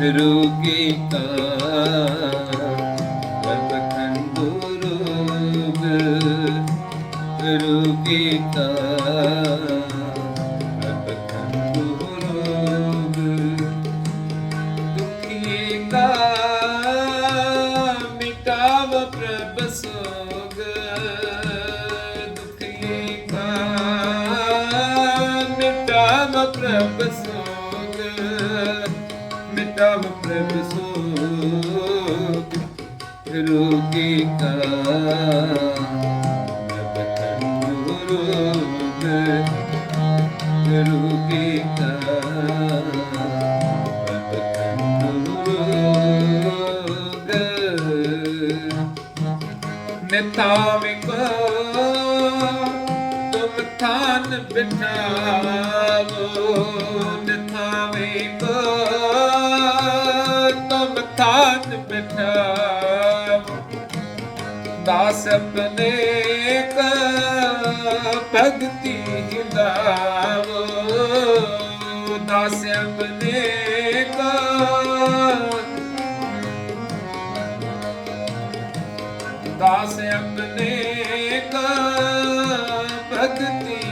ਰੋਗੀ ਕਾ ਰਬ ਖੰਡੂਰੋਗ ਦੁਖੀ ਕਾ ਮਿਟਾਵ ਪ੍ਰਭ ਸੋਗ ਦੁਖੀ ਕਾ ਮਿਟਾਵ ਪ੍ਰਭ ਮਿਟਾਵ ਪ੍ਰਭ ਸੋਗ ਰੋਗੀ ਕਾ ਰੋਗੀ। ਕਾ ਰਬ ਤੰਦਰੁਸਤ ਨਿਤਾਵੇਂ ਥਾਨ ਬਿਠਾਵੋ ਨਿਤਾਵੇਂ ਕੋ ਤੁਮ ਥਾਨ ਬਿਠਾਵੋ। ਦਾਸ ਆਪਣੇ ਕ ਭਗਤੀ ਹਿਲਾਵੋ ਦਾਸ ਆਪਣੇ ਕ ਦਾਸ ਆਪਣੇ ਕ ਭਗਤੀ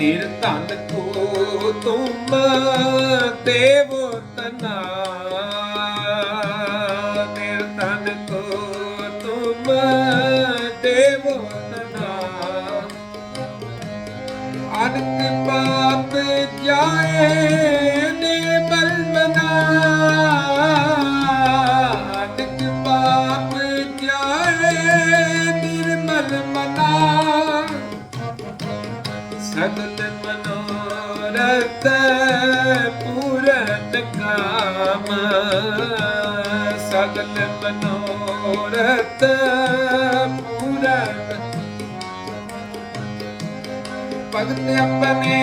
ਨਿਰਧਨ ਕੋ ਤੁਮ ਦੇਵੋ ਤਨਾ। ਨਿਰਧਨ ਕੋ ਤੁਮ ਦੇਵੋ ਤਨਾ। ਅਨਕ ਪਾਪ ਜਾਏ ਸਗਲ ਮਨੋਰਥ ਪੂਰਨ ਕਾਮ। ਸਗਲ ਮਨੋਰਥ ਪੂਰਨ। ਭਗਤ ਆਪਣੇ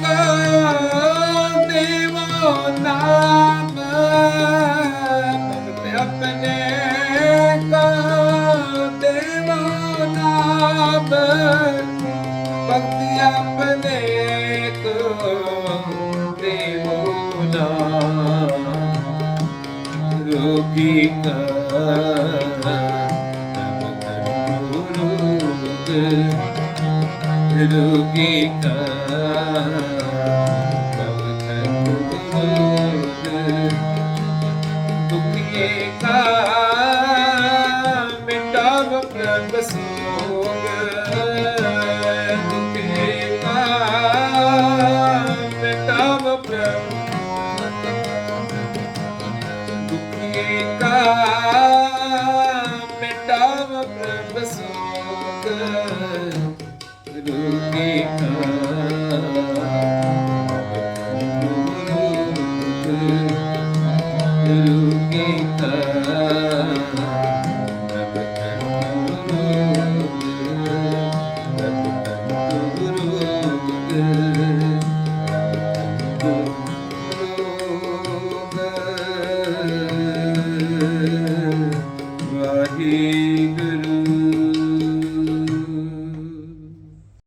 ਕੋ ਦੇਵੋ ਨਾਮ। ਭਗਤ ਆਪਣੇ ਕੋ ਦੇਵੋ ਨਾਮ। ਭਗਤੀ ਆਪਣੇ ਕੋ ਦੇਵੋ ਨਾਮ ਰੋਗੀ ਕਾ ਰੋਗੀ ਕਾ ਕਾ ਮਿਟਾਵ ਪ੍ਰਭ ਸੋਗ ਰੋਗੀ ਕਾ ਰੋਗੀ ਕਾ